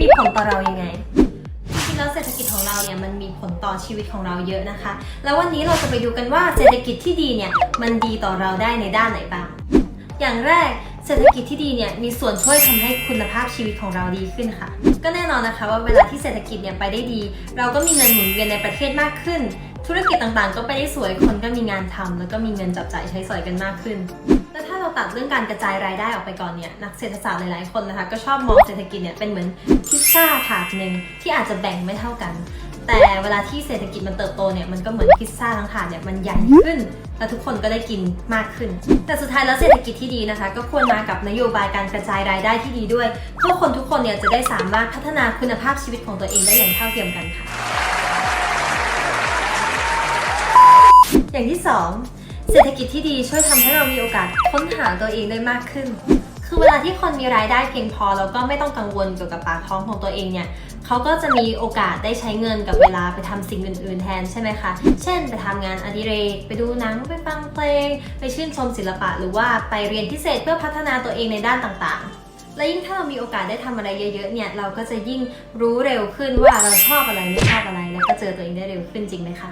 มีผลต่อเรายังไงจริงๆแล้วเศรษฐกิจของเราเนี่ยมันมีผลต่อชีวิตของเราเยอะนะคะ แล้ววันนี้เราจะไปดูกันว่าเศรษฐกิจที่ดีเนี่ยมันดีต่อเราได้ในด้านไหนบ้าง อย่างแรกเศรษฐกิจที่ดีเนี่ยมีส่วนช่วยทำให้คุณภาพชีวิตของเราดีขึ้นค่ะ ก็แน่นอนนะคะว่าเวลาที่เศรษฐกิจเนี่ยไปได้ดี เราก็มีเงินหมุนเวียนในประเทศมากขึ้น ธุรกิจต่างๆ ก็ไปได้สวยคนก็มีงานทำ แล้วก็มีเงินจับจ่ายใช้สอยกันมากขึ้น ตัดเรื่องการกระจายรายได้ออกไปก่อนเนี่ยนักเศรษฐศาสตร์หลายๆคนนะคะ ก็ชอบมองเศรษฐกิจเนี่ยเป็นเหมือนพิซซ่าถาดหนึ่งที่อาจจะแบ่งไม่เท่ากัน แต่เวลาที่เศรษฐกิจมันเติบโตเนี่ยมันก็เหมือนพิซซ่าทั้งถาดเนี่ยมันใหญ่ขึ้นและทุกคนก็ได้กินมากขึ้น แต่สุดท้ายแล้วเศรษฐกิจที่ดีนะคะ ก็ควรมากับนโยบายการกระจายรายได้ที่ดีด้วยเพื่อคนทุกคนเนี่ยจะได้สามารถพัฒนาคุณภาพชีวิตของตัวเองได้อย่างเท่าเทียมกันค่ะ อย่างที่ 2 เศรษฐกิจที่ดีช่วยทำให้เรามีโอกาสค้นหาตัวเองได้มากขึ้น คือเวลาที่คนมีรายได้เพียงพอแล้วก็ไม่ต้องกังวลเกี่ยวกับปากท้องของตัวเองเนี่ยเขาก็จะมีโอกาสได้ใช้เงินกับเวลาไปทำสิ่งอื่น ๆ แทนใช่ไหมคะ เช่น ไปทำงานอดิเรก ไปดูหนัง ไปฟังเพลง ไปชื่นชมศิลปะ หรือว่าไปเรียนพิเศษเพื่อพัฒนาตัวเองในด้านต่าง ๆและยิ่งถ้าเรามีโอกาสได้ทำอะไรเยอะๆ เนี่ย เราก็จะยิ่งรู้เร็วขึ้นว่าเราชอบอะไรไม่ชอบอะไร แล้วก็เจอตัวเองได้เร็วขึ้นจริงไหมคะ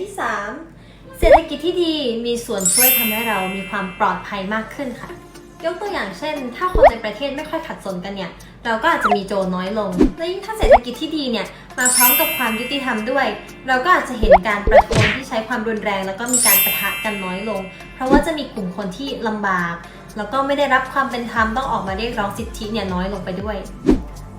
ที่ 3 เศรษฐกิจที่ดีมีส่วนช่วยทำให้เรามีความปลอดภัยมากขึ้นค่ะ ยกตัวอย่างเช่น ถ้าคนในประเทศไม่ค่อยขัดสนกันเนี่ยเราก็อาจจะมีโจรน้อยลง และยิ่งถ้าเศรษฐกิจที่ดีเนี่ยมาพร้อมกับความยุติธรรมด้วย เราก็อาจจะเห็นการประท้วงที่ใช้ความรุนแรง แล้วก็มีการประทะกันน้อยลง เพราะว่าจะมีกลุ่มคนที่ลำบาก แล้วก็ไม่ได้รับความเป็นธรรมต้องออกมาเรียกร้องสิทธิเนี่ยน้อยลงไปด้วย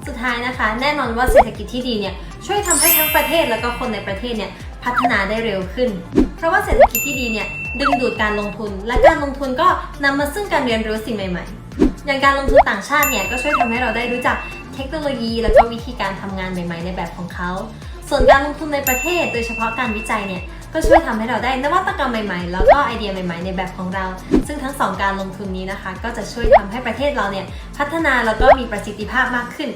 สุดท้ายนะคะ แน่นอนว่าเศรษฐกิจที่ดีเนี่ยช่วยทำให้ทั้งประเทศแล้วก็คนในประเทศเนี่ย พัฒนาได้เร็วขึ้น เพราะว่าเศรษฐกิจที่ดีเนี่ยดึงดูดการลงทุน และการลงทุนก็นำมาซึ่งการเรียนรู้สิ่งใหม่ ๆ อย่างการลงทุนต่างชาติเนี่ยก็ช่วยทำให้เราได้รู้จักเทคโนโลยี แล้วก็วิธีการทำงานใหม่ ๆ ในแบบของเขา ส่วนการลงทุนในประเทศ โดยเฉพาะการวิจัยเนี่ยก็ช่วยทำให้เราได้นวัตกรรมใหม่ๆ แล้วก็ไอเดียใหม่ๆ ในแบบของเรา ซึ่งทั้งสองการลงทุนนี้นะคะ ก็จะช่วยทำให้ประเทศเราเนี่ยพัฒนาแล้วก็มีประสิทธิภาพมากขึ้น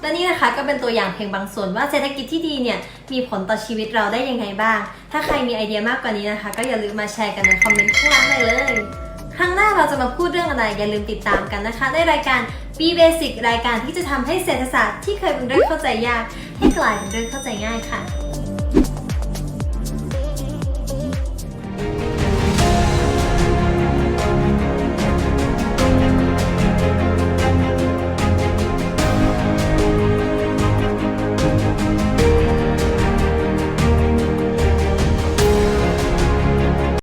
และนี่นะคะก็เป็นตัวอย่างเพียงบางส่วนว่าเศรษฐกิจที่ดีเนี่ยมีผลต่อชีวิตเราได้ยังไงบ้าง ถ้าใครมีไอเดียมากกว่านี้นะคะ ก็อย่าลืมมาแชร์กันในคอมเมนต์ข้างล่างได้เลย ครั้งหน้าเราจะมาพูดเรื่องอะไรอย่าลืมติดตามกันนะคะ ในรายการ B Basic รายการที่จะทำให้เศรษฐศาสตร์ที่เคยเป็นเรื่องเข้าใจยาก ให้กลายเป็นเรื่องเข้าใจง่ายค่ะ